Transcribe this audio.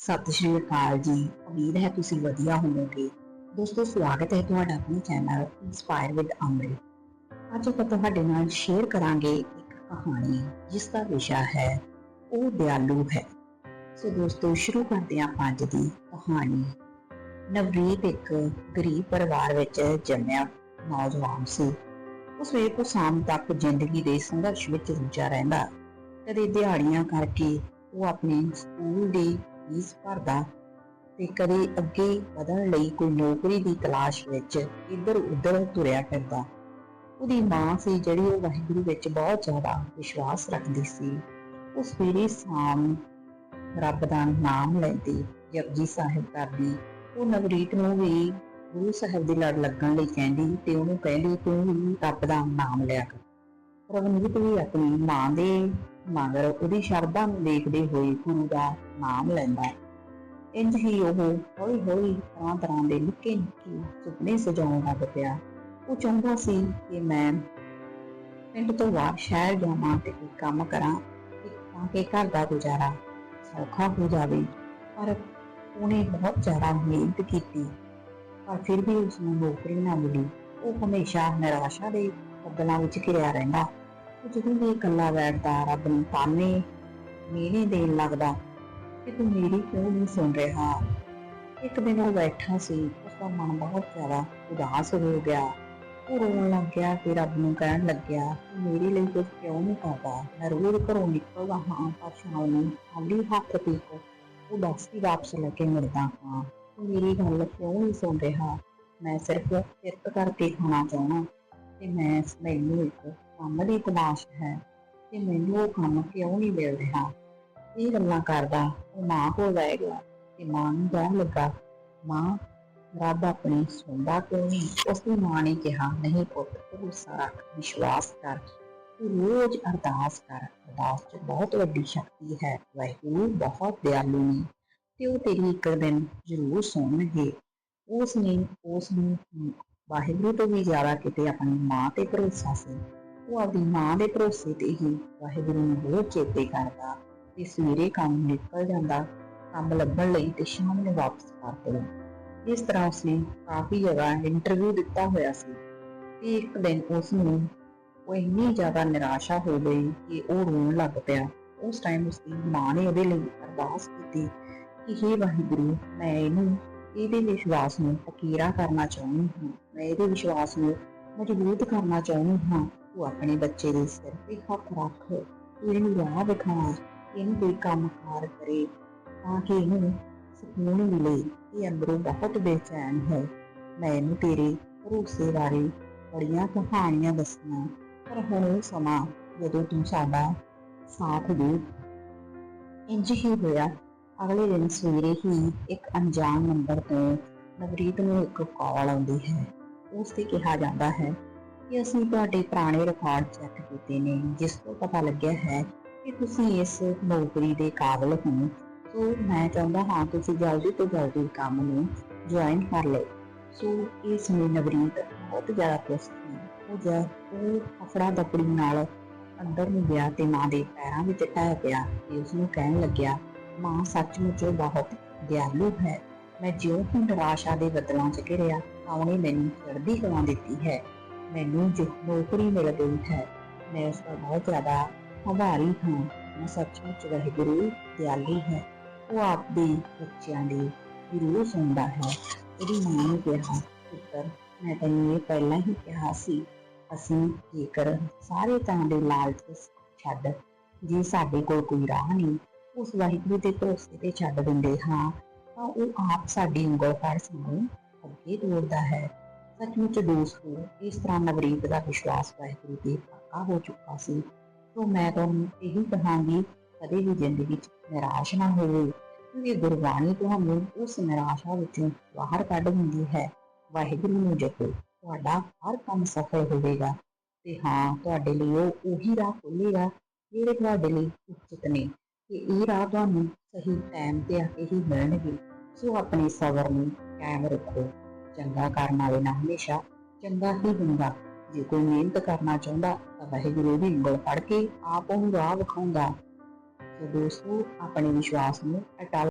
ਸਤਿ ਸ਼੍ਰੀ ਅਕਾਲ ਜੀ। ਉਮੀਦ ਹੈ ਤੁਸੀਂ ਵਧੀਆ ਹੋਵੋਗੇ। ਦੋਸਤੋ, ਸਵਾਗਤ ਹੈ ਤੁਹਾਡਾ ਆਪਣੇ ਚੈਨਲ ਇਨਸਪਾਇਰ ਵਿਦ ਅੰਮ੍ਰਿਤ ਅੱਜ ਆਪਾਂ ਤੁਹਾਡੇ ਨਾਲ ਸ਼ੇਅਰ ਕਰਾਂਗੇ ਇੱਕ ਕਹਾਣੀ, ਜਿਸ ਦਾ ਵਿਸ਼ਾ ਹੈ, ਉਹ ਦਿਆਲੂ ਹੈ। ਸੋ ਦੋਸਤੋ, ਸ਼ੁਰੂ ਕਰਦੇ ਹਾਂ ਆਪਾਂ ਅੱਜ ਦੀ ਕਹਾਣੀ। ਨਵਰੀਤ ਇੱਕ ਗਰੀਬ ਪਰਿਵਾਰ ਵਿੱਚ ਜੰਮਿਆ ਨੌਜਵਾਨ ਸੀ। ਉਸ ਸਵੇਰ ਤੋਂ ਸ਼ਾਮ ਤੱਕ ਜ਼ਿੰਦਗੀ ਦੇ ਸੰਘਰਸ਼ ਵਿੱਚ ਰੁੱਝਾ ਰਹਿੰਦਾ। ਕਦੇ ਦਿਹਾੜੀਆਂ ਕਰਕੇ ਉਹ ਆਪਣੇ ਸਕੂਲ ਦੀ ਫੀਸ ਭਰਦਾ ਤੇ ਕਦੇ ਅੱਗੇ ਵਧਣ ਲਈ ਕੋਈ ਨੌਕਰੀ ਦੀ ਤਲਾਸ਼ ਵਿੱਚ ਇੱਧਰ ਉੱਧਰ ਤੁਰਿਆ ਫਿਰਦਾ ਉਹਦੀ ਮਾਂ ਸੀ ਜਿਹੜੀ ਉਹ ਵਾਹਿਗੁਰੂ ਵਿੱਚ ਬਹੁਤ ਜ਼ਿਆਦਾ ਵਿਸ਼ਵਾਸ ਰੱਖਦੀ ਸੀ। ਉਹ ਸਵੇਰੇ ਸ਼ਾਮ ਰੱਬ ਦਾ ਨਾਮ ਲੈਂਦੀ, ਜਪਜੀ ਸਾਹਿਬ ਕਰਦੀ। ਉਹ ਨਵਰੀਤ ਨੂੰ ਵੀ ਗੁਰੂ ਸਾਹਿਬ ਦੀ ਲੜ ਲੱਗਣ ਲਈ ਕਹਿੰਦੀ ਤੇ ਉਹਨੂੰ ਕਹਿੰਦੀ, ਤੂੰ ਵੀ ਰੱਬ ਦਾ ਨਾਮ ਲਿਆ ਕਰ। ਰਵਨੀਤ ਵੀ ਆਪਣੀ ਮਾਂ ਦੇ ਮਗਰ ਉਹਦੀ ਸ਼ਰਧਾ ਨੂੰ ਦੇਖਦੇ ਹੋਏ ਗੁਰੂ ਦਾ ਨਾਮ ਲੈਂਦਾ ਹੈ। ਇੰਜ ਹੀ ਉਹ ਹੌਲੀ ਹੌਲੀ ਤਰ੍ਹਾਂ ਤਰ੍ਹਾਂ ਦੇ ਨਿੱਕੇ ਨਿੱਕੇ ਸੁਪਨੇ ਸਜਾਉਣ ਲੱਗ ਪਿਆ। ਉਹ ਚਾਹੁੰਦਾ ਸੀ ਕਿ ਮੈਂ ਪਿੰਡ ਤੋਂ ਬਾਹਰ ਸ਼ਹਿਰ ਜਾਵਾਂ ਤੇ ਕੋਈ ਕੰਮ ਕਰਾਂ ਤਾਂ ਕਿ ਘਰ ਦਾ ਗੁਜ਼ਾਰਾ ਸੌਖਾ ਹੋ ਜਾਵੇ। ਪਰ ਉਹਨੇ ਬਹੁਤ ਜ਼ਿਆਦਾ ਮਿਹਨਤ ਕੀਤੀ। ਪਰ ਫਿਰ ਵੀ ਉਸ ਨੂੰ ਨੌਕਰੀ ਨਾ ਮਿਲੀ। ਉਹ ਹਮੇਸ਼ਾ ਨਿਰਾਸ਼ਾ ਦੇ ਬੱਦਲਾਂ ਵਿੱਚ ਘਿਰਿਆ ਰਹਿੰਦਾ। ਜਦੋਂ ਵੀ ਇਕੱਲਾ ਬੈਠਦਾ, ਰੱਬ ਨੂੰ ਤਾਨੇ ਮਿਹਨੇ ਦੇਣ ਲੱਗਦਾ ਕਿ ਤੂੰ ਮੇਰੀ ਕਿਉਂ ਨਹੀਂ ਸੁਣ ਰਿਹਾ? ਇੱਕ ਦਿਨ ਉਹ ਬੈਠਾ ਸੀ, ਉਸਦਾ ਮਨ ਬਹੁਤ ਜ਼ਿਆਦਾ ਉਦਾਸ ਹੋ ਗਿਆ। ਉਹ ਰੋਣ ਲੱਗ ਗਿਆ ਤੇ ਰੱਬ ਨੂੰ ਕਹਿਣ ਲੱਗਿਆ ਮੇਰੇ ਲਈ ਕੁਝ ਕਿਉਂ ਨਹੀਂ ਕਰਦਾ? ਮੈਂ ਰੋਜ਼ ਘਰੋਂ ਨਿਕਲਦਾ ਹਾਂ, ਪਰ ਸ਼ਾਮ ਨੂੰ ਖਾਲੀ ਹੱਥ ਤੇ ਉਹ ਦਸਤੀ ਵਾਪਸ ਲੈ ਕੇ ਮਿਲਦਾ ਹਾਂ। ਤੂੰ ਮੇਰੀ ਗੱਲ ਕਿਉਂ ਨਹੀਂ ਸੁਣ ਰਿਹਾ? ਮੈਂ ਸਿਰਫ ਕਿਰਤ ਕਰਕੇ ਖਾਣਾ ਚਾਹੁੰਦਾ ਤੇ ਮੈਂ ਮੈਨੂੰ ਇੱਕ ਕੰਮ ਦੀ ਤਲਾਸ਼ ਹੈ ਤੇ ਮੈਨੂੰ ਉਹ ਕੰਮ ਕਿਉਂ ਨਹੀਂ ਮਿਲ ਰਿਹਾ? ਇਹ ਗੱਲਾਂ ਕਰਦਾ ਉਹ ਮਾਂ ਕੋਲ ਬਹਿ ਗਿਆ ਤੇ ਮਾਂ ਨੂੰ ਕਹਿਣ ਲੱਗਾ, ਮਾਂ, ਰੱਬ ਆਪਣੀ ਸੁਣਦਾ ਕਿਉਂ ਨਹੀਂ? ਉਸ ਦੀ ਮਾਂ ਨੇ ਕਿਹਾ, ਨਹੀਂ ਪੁੱਤ ਭਰੋਸਾ ਰੱਖ ਵਿਸ਼ਵਾਸ ਕਰ, ਤੂੰ ਰੋਜ਼ ਅਰਦਾਸ ਕਰ, ਅਰਦਾਸ 'ਚ ਬਹੁਤ ਵੱਡੀ ਸ਼ਕਤੀ ਹੈ, ਵਾਹਿਗੁਰੂ ਬਹੁਤ ਦਿਆਲੂ ਨੇ, ਤੇ ਉਹ ਤੇਰੀ ਇੱਕ ਦਿਨ ਜ਼ਰੂਰ ਸੁਣਨਗੇ। ਉਸ ਨੇ, ਉਸ ਨੂੰ ਵਾਹਿਗੁਰੂ ਤੋਂ ਵੀ ਜ਼ਿਆਦਾ ਕਿਤੇ ਆਪਣੀ ਮਾਂ ਤੇ ਭਰੋਸਾ ਸੀ। ਉਹ ਆਪਣੀ ਮਾਂ ਦੇ ਭਰੋਸੇ ਤੇ ਹੀ ਵਾਹਿਗੁਰੂ ਨੂੰ ਬਹੁਤ ਚੇਤੇ ਕਰਦਾ ਤੇ ਸਵੇਰੇ ਕੰਮ ਨਿਕਲ ਜਾਂਦਾ, ਕੰਮ ਲੱਭਣ ਲਈ ਤੇ ਸ਼ਾਮ ਨੂੰ ਵਾਪਸ ਕਰਦਾ ਇਸ ਤਰ੍ਹਾਂ ਉਸਨੇ ਕਾਫੀ ਜਗ੍ਹਾ ਇੰਟਰਵਿਊ ਦਿੱਤਾ ਹੋਇਆ ਸੀ ਤੇ ਇੱਕ ਦਿਨ ਉਸ ਨੂੰ ਉਹ ਇੰਨੀ ਜ਼ਿਆਦਾ ਨਿਰਾਸ਼ਾ ਹੋ ਗਈ ਕਿ ਉਹ ਰੋਣ ਲੱਗ ਪਿਆ। ਉਸ ਟਾਈਮ ਉਸਦੀ ਮਾਂ ਨੇ ਉਹਦੇ ਲਈ ਅਰਦਾਸ ਕੀਤੀ ਕਿ हे ਵਾਹਿਗੁਰੂ, ਮੈਂ ਇਹਨੂੰ ਇਹਦੇ ਵਿਸ਼ਵਾਸ ਨੂੰ ਫਕੀਰਾ ਕਰਨਾ ਚਾਹੁੰਦੀ ਹਾਂ, ਮੈਂ ਇਹਦੇ ਵਿਸ਼ਵਾਸ ਨੂੰ ਮਜ਼ਬੂਤ ਕਰਨਾ ਚਾਹੁੰਦੀ ਹਾਂ। ਤੂੰ ਆਪਣੇ ਬੱਚੇ ਦੇ ਸਿਰ ਤੇ ਹੱਥ ਰੱਖ ਤੂੰ ਇਹਨੂੰ ਰਾਹ ਵਿਖਾ ਇਹਨੂੰ ਕੋਈ ਕੰਮ ਕਾਰ ਕਰੇ ਤਾਂ ਕਿ ਇਹਨੂੰ ਸਕੂਨ ਮਿਲੇ ਇਹ ਅੰਦਰੋਂ ਬਹੁਤ ਬੇਚੈਨ ਹੈ। ਮੈਂ ਇਹਨੂੰ ਤੇਰੇ ਭਰੋਸੇ ਬਾਰੇ ਬੜੀਆਂ ਕਹਾਣੀਆਂ ਦੱਸੀਆਂ ਪਰ ਹੁਣ ਉਹ ਸਮਾਂ ਜਦੋਂ ਤੂੰ ਸਾਡਾ ਸਾਥ ਦੇ ਇੰਜ ਹੀ ਹੋਇਆ। ਅਗਲੇ ਦਿਨ ਸਵੇਰੇ ਹੀ ਇੱਕ ਅਣਜਾਣ ਨੰਬਰ ਤੋਂ ਨਵਰੀਤ ਨੂੰ ਇੱਕ ਕਾਲ ਆਉਂਦੀ ਹੈ। ਉਸ ਤੇ ਕਿਹਾ ਜਾਂਦਾ ਹੈ ਕਿ ਅਸੀਂ ਤੁਹਾਡੇ ਪੁਰਾਣੇ ਰਿਕਾਰਡ ਚੈੱਕ ਕੀਤੇ ਨੇ, ਜਿਸ ਤੋਂ ਪਤਾ ਲੱਗਿਆ ਹੈ ਕਿ ਤੁਸੀਂ ਇਸ ਨੌਕਰੀ ਦੇ ਕਾਬਲ ਹੋ। ਸੋ ਮੈਂ ਚਾਹੁੰਦਾ ਹਾਂ ਤੁਸੀਂ ਜਲਦੀ ਤੋਂ ਜਲਦੀ ਕੰਮ ਨੂੰ ਜੁਆਇਨ ਕਰ ਲਓ। ਸੋ ਇਸ ਨੂੰ ਨਵਰੀਤ ਬਹੁਤ ਜ਼ਿਆਦਾ ਖੁਸ਼ ਸੀ। ਉਹ ਜਦ ਉਹ ਅਫੜਾ ਦਪੜੀ ਨਾਲ ਅੰਦਰ ਨੂੰ ਗਿਆ ਤੇ ਮਾਂ ਦੇ ਪੈਰਾਂ ਵਿੱਚ ਟਹਿ ਪਿਆ ਤੇ ਉਸ ਨੂੰ ਕਹਿਣ ਲੱਗਿਆ, ਮਾਂ, ਸੱਚਮੁੱਚ ਬਹੁਤ ਦਿਆਲੂ ਹੈ। ਮੈਂ ਜਿਉਂ ਹੀ ਨਿਰਾਸ਼ਾ ਦੇ ਬਦਲਾਂ 'ਚ ਘਿਰਿਆ, ਤਾਂ ਉਹਨੇ ਮੈਨੂੰ ਚੜ੍ਹਦੀ ਕਲਾ ਦਿੱਤੀ ਹੈ। ਮੈਨੂੰ ਜੋ ਨੌਕਰੀ ਮਿਲ ਗਈ ਹੈ। ਮੈਂ ਉਸ ਦਾ ਬਹੁਤ ਜ਼ਿਆਦਾ ਆਭਾਰੀ ਹਾਂ। ਮੈਂ ਸੱਚਮੁੱਚ ਵਾਹਿਗੁਰੂ ਦਿਆਲੀ ਹੈ। ਉਹ ਆਪਦੇ ਬੱਚਿਆਂ ਦੀ ਜ਼ਰੂਰ ਸੁਣਦਾ ਹੈ। ਉਹਦੀ ਮਾਂ ਨੇ ਕਿਹਾ, ਪੁੱਤਰ, ਮੈਂ ਤੈਨੂੰ ਇਹ ਪਹਿਲਾਂ ਹੀ ਕਿਹਾ ਸੀ, ਅਸੀਂ ਜੇਕਰ ਸਾਰੇ ਤਰ੍ਹਾਂ ਦੇ ਲਾਲਚ ਛੱਡ, ਜੇ ਸਾਡੇ ਕੋਲ ਕੋਈ ਰਾਹ ਨਹੀਂ, ਉਸ ਵਾਹਿਗੁਰੂ ਦੇ ਭਰੋਸੇ ਤੇ ਛੱਡ ਦਿੰਦੇ ਹਾਂ, ਤਾਂ ਉਹ ਆਪ ਸਾਡੀ ਉਂਗਲ ਫੜ ਸਾਨੂੰ ਅੱਗੇ ਤੋਰਦਾ ਹੈ। ਸੱਚਮੁੱਚ ਦੋਸਤੋ ਇਸ ਤਰ੍ਹਾਂ ਨਵਰੀਤ ਦਾ ਵਿਸ਼ਵਾਸ ਵਾਹਿਗੁਰੂ ਤੇ ਪੱਕਾ ਹੋ ਚੁੱਕਾ ਸੀ ਤੋਂ ਮੈਂ ਤੁਹਾਨੂੰ ਇਹੀ ਕਹਾਂਗੀ, ਕਦੇ ਵੀ ਜ਼ਿੰਦਗੀ ਵਿੱਚ ਨਿਰਾਸ਼ ਨਾ ਹੋਵੋ, ਕਿਉਂਕਿ ਗੁਰਬਾਣੀ ਤੁਹਾਨੂੰ ਉਸ ਨਿਰਾਸ਼ਾ ਵਿੱਚੋਂ ਬਾਹਰ ਕੱਢ ਦਿੰਦੀ ਹੈ। ਵਾਹਿਗੁਰੂ ਨੂੰ ਜਪੋ ਤੁਹਾਡਾ ਹਰ ਕੰਮ ਸਫਲ ਹੋਵੇਗਾ, ਤੇ ਹਾਂ, ਤੁਹਾਡੇ ਲਈ ਉਹ ਉਹੀ ਰਾਹ ਖੋਲੇਗਾ ਜਿਹੜੇ ਤੁਹਾਡੇ ਲਈ ਉਚਿਤ ਨੇ, ਤੇ ਇਹ ਰਾਹ ਤੁਹਾਨੂੰ ਸਹੀ ਟਾਈਮ ਤੇ ਆ ਕੇ ਹੀ ਮਿਲਣਗੇ। ਸੋ ਆਪਣੇ ਸਬਰ ਨੂੰ ਕਾਇਮ ਰੱਖੋ। ਚੰਗਾ ਕਰਨ ਵਾਲੇ ਨਾਲ ਹਮੇਸ਼ਾ, ਚੰਗਾ ਹੀ ਹੁੰਦਾ ਜੇ ਕੋਈ ਮਿਹਨਤ ਕਰਨਾ ਚਾਹੁੰਦਾ ਤਾਂ ਵਾਹਿਗੁਰੂ ਦੀ ਉਂਗਲ ਫੜ ਕੇ ਆਪ ਉਹਨੂੰ ਰਾਹ ਵਿਖਾਉਂਦਾ। ਸੋ ਦੋਸਤੋ, ਆਪਣੇ ਵਿਸ਼ਵਾਸ ਨੂੰ ਅਟਲ